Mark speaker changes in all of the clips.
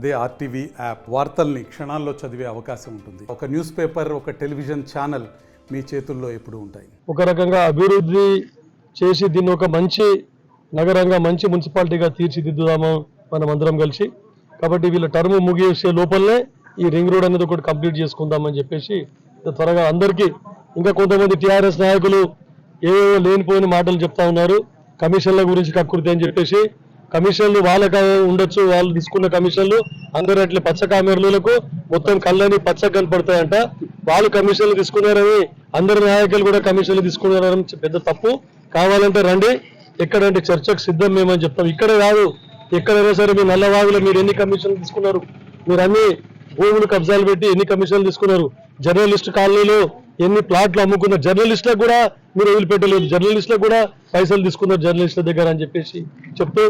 Speaker 1: అదే RTV app వార్తల్ని క్షణాల్లో చదివే అవకాశం ఉంటుంది. ఒక న్యూస్ పేపర్ ఒక టెలివిజన్ ఛానల్ మీ చేతుల్లో ఎప్పుడు ఉంటాయి.
Speaker 2: ఒక రకంగా అభివృద్ధి చేసి దీన్ని ఒక మంచి నగరంగా మంచి మున్సిపాలిటీగా తీర్చిదిద్దుదాము మనం అందరం కలిసి. కాబట్టి వీళ్ళ టర్మ్ ముగిసే లోపలనే ఈ రింగ్ రోడ్ అనేది ఒకటి కంప్లీట్ చేసుకుందామని చెప్పేసి త్వరగా అందరికీ ఇంకా కొంతమంది టీఆర్ఎస్ నాయకులు ఏవేవో లేనిపోయిన మాటలు చెప్తా ఉన్నారు. కమిషన్ల గురించి కక్కుర్తి అని చెప్పేసి కమిషన్లు వాళ్ళకి ఉండొచ్చు వాళ్ళు తీసుకున్న కమిషన్లు అందరూ అట్లా పచ్చ కామెర్లకు మొత్తం కళ్ళని పచ్చ కనపడతాయంట. వాళ్ళు కమిషన్లు తీసుకున్నారని అందరి నాయకులు కూడా కమిషన్లు తీసుకున్నారని పెద్ద తప్పు. కావాలంటే రండి ఎక్కడంటే చర్చకు సిద్ధం మేమని చెప్తాం. ఇక్కడ కాదు ఎక్కడైనా సరే మీ నల్లవాగులో మీరు ఎన్ని కమిషన్లు తీసుకున్నారు? మీరు అన్ని భూములు కబ్జాలు పెట్టి ఎన్ని కమిషన్లు తీసుకున్నారు? జర్నలిస్ట్ కాలనీలో ఎన్ని ప్లాట్లు అమ్ముకున్నారు జర్నలిస్టులకు కూడా మీరు వదిలిపెట్టలేదు. జర్నలిస్టులకు కూడా పైసలు తీసుకున్నారు జర్నలిస్టుల దగ్గర అని చెప్పేసి చెప్తూ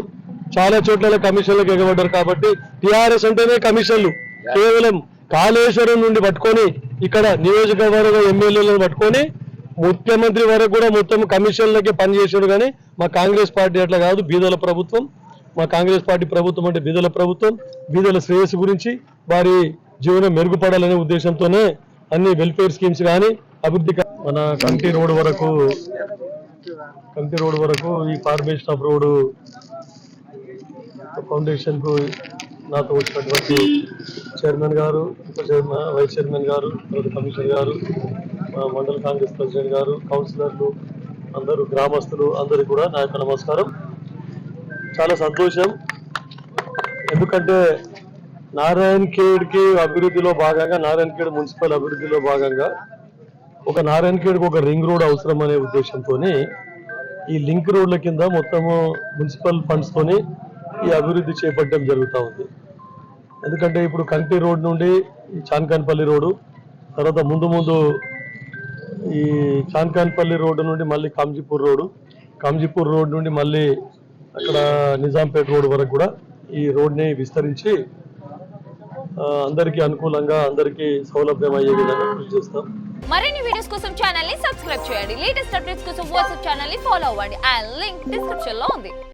Speaker 2: చాలా చోట్ల కమిషన్లకు ఎగబడ్డారు కాబట్టి టిఆర్ఎస్ అంటేనే కమిషన్లు. కేవలం కాళేశ్వరం నుండి పట్టుకొని ఇక్కడ నియోజకవర్గ ఎమ్మెల్యేలను పట్టుకొని ముఖ్యమంత్రి వరకు కూడా మొత్తం కమిషన్లకే పనిచేసాడు కానీ మా కాంగ్రెస్ పార్టీ అట్లా కాదు. బీదల ప్రభుత్వం. మా కాంగ్రెస్ పార్టీ ప్రభుత్వం అంటే బీదల ప్రభుత్వం. బీదల శ్రేయస్సు గురించి వారి జీవనం మెరుగుపడాలనే ఉద్దేశంతోనే అన్ని వెల్ఫేర్ స్కీమ్స్ కానీ అభివృద్ధి మన కంటి రోడ్ వరకు కంటి రోడ్ వరకు ఈ ఫార్మేషన్ స్టాప్ రోడ్ ఫౌండేషన్కు నాతో వచ్చినటువంటి చైర్మన్ గారు ఉప చైర్మన్ వైస్ చైర్మన్ గారు తర్వాత కమిషనర్ గారు మండల కాంగ్రెస్ ప్రెసిడెంట్ గారు కౌన్సిలర్లు అందరూ గ్రామస్తులు అందరికీ కూడా నా యొక్క నమస్కారం. చాలా సంతోషం. ఎందుకంటే నారాయణ ఖేడ్కి అభివృద్ధిలో భాగంగా నారాయణ ఖేడ్ మున్సిపల్ అభివృద్ధిలో భాగంగా ఒక నారాయణ ఖేడ్ ఒక రింగ్ రోడ్ అవసరం అనే ఉద్దేశంతో ఈ లింక్ రోడ్ల కింద మొత్తము మున్సిపల్ ఫండ్స్తోని ఈ అభివృద్ధి చేపట్టడం జరుగుతూ ఉంది. ఎందుకంటే ఇప్పుడు కంటి రోడ్ నుండి చాన్కాన్పల్లి రోడ్డు తర్వాత ముందు ముందు ఈ చాన్కాన్పల్లి రోడ్డు నుండి మళ్ళీ కాంజీపూర్ రోడ్డు కాంజీపూర్ రోడ్ నుండి మళ్ళీ అక్కడ నిజాంపేట రోడ్ వరకు కూడా ఈ రోడ్ని విస్తరించి అందరికీ అనుకూలంగా అందరికీ సౌలభ్యం అయ్యే విధంగా కృషి చేస్తాం.
Speaker 3: మరిన్ని వీడియోస్ కోసం ఛానల్ని సబ్స్క్రైబ్ చేయండి. లేటెస్ట్ అప్డేట్స్ కోసం వాట్సాప్ ఛానల్ని ఫాలో అవ్వండి. అండ్ లింక్ డిస్క్రిప్షన్లో ఉంది.